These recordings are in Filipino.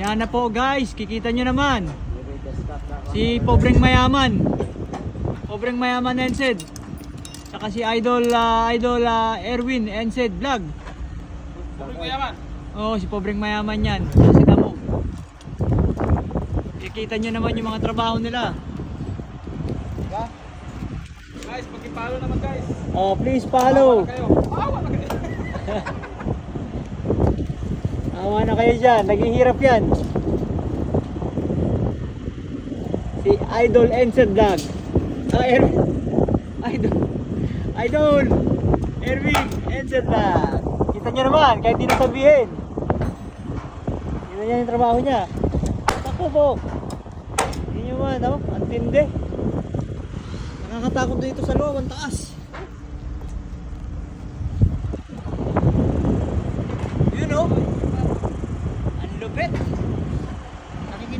Yan na po guys, kikita nyo naman. Si Pobreng Mayaman. Pobreng Mayaman Ensed. Saka si Idol ah, Idol ah, Erwin Ensed Vlog. Pobre mayaman. Oo, si Pobreng Mayaman yan. Kasi mo. Kikita nyo naman yung mga trabaho nila. Diba? Guys, pag-follow naman guys. Oh, please follow. Kayo. Awa na kayo. Awa na kayo dyan, naghihirap yan. Si Idol Ensed Vlog. Ah, Erwin. Idol. Idol. Erwin Ensed Vlog. Kita nyo naman, kahit di na sabihin. Kita nyo yung trabaho niya. Ako po. Hindi nyo man, no? Ang tindi. Nakakatakot dito sa loob, ang taas. Yun oh. Ang lupit.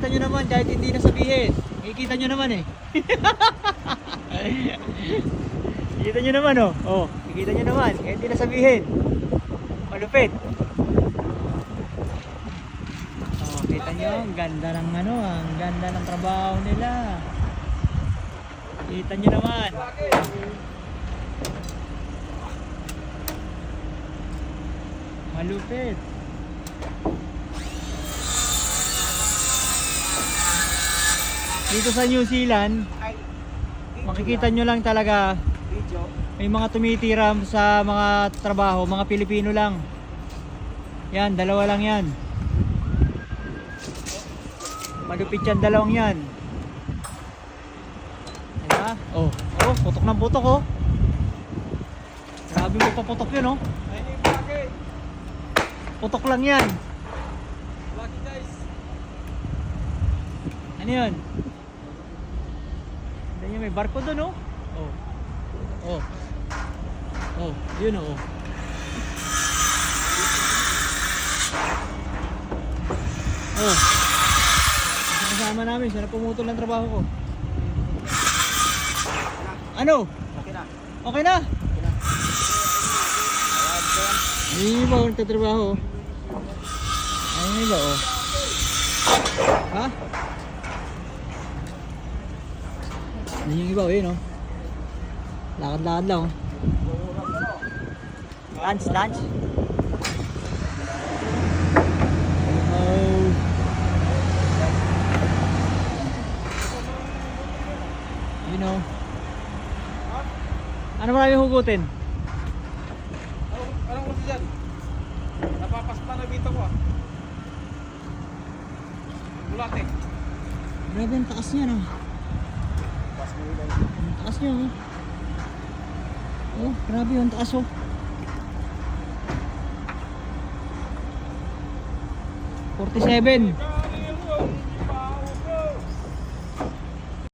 Nakikita nyo naman kahit hindi na sabihin. Nakikita nyo naman eh. Nakikita nyo naman oh. Oh, nakikita nyo naman kahit hindi na sabihin. Malupit. Oh, kita nyo, ang ganda ng ano, ang ganda ng trabaho nila. Kita nyo naman. Malupit. Dito sa New Zealand, makikita nyo lang talaga may mga tumitiram sa mga trabaho, mga Pilipino lang. Yan, dalawa lang yan. Malupit yan, dalawang yan. Diba? Oh, oh, putok ng putok oh. Grabe mo paputok yun oh. Putok lang yan. Vlogger guys. Ano yun? Yun, may barko doon oh. Oh. Oh. Oh, yun oh. Oh. Ang kasama namin, siya na pumutol ng trabaho ko. Ano? Okay na. Okay na? Hindi yung iba ang tatrabaho. Ayun yung iba oh. Ha? Ayun yung iba yun oh. Lakad-lakad lang oh. Lunch, lunch. Oh. You know. Ano marami hugutin? Anong, oras dyan? Napapaspa na dito ko ah. Bulate. Grabe ang taas niya no. Ang taas niya oh. Oh, grabe ang taas oh. Forty-seven.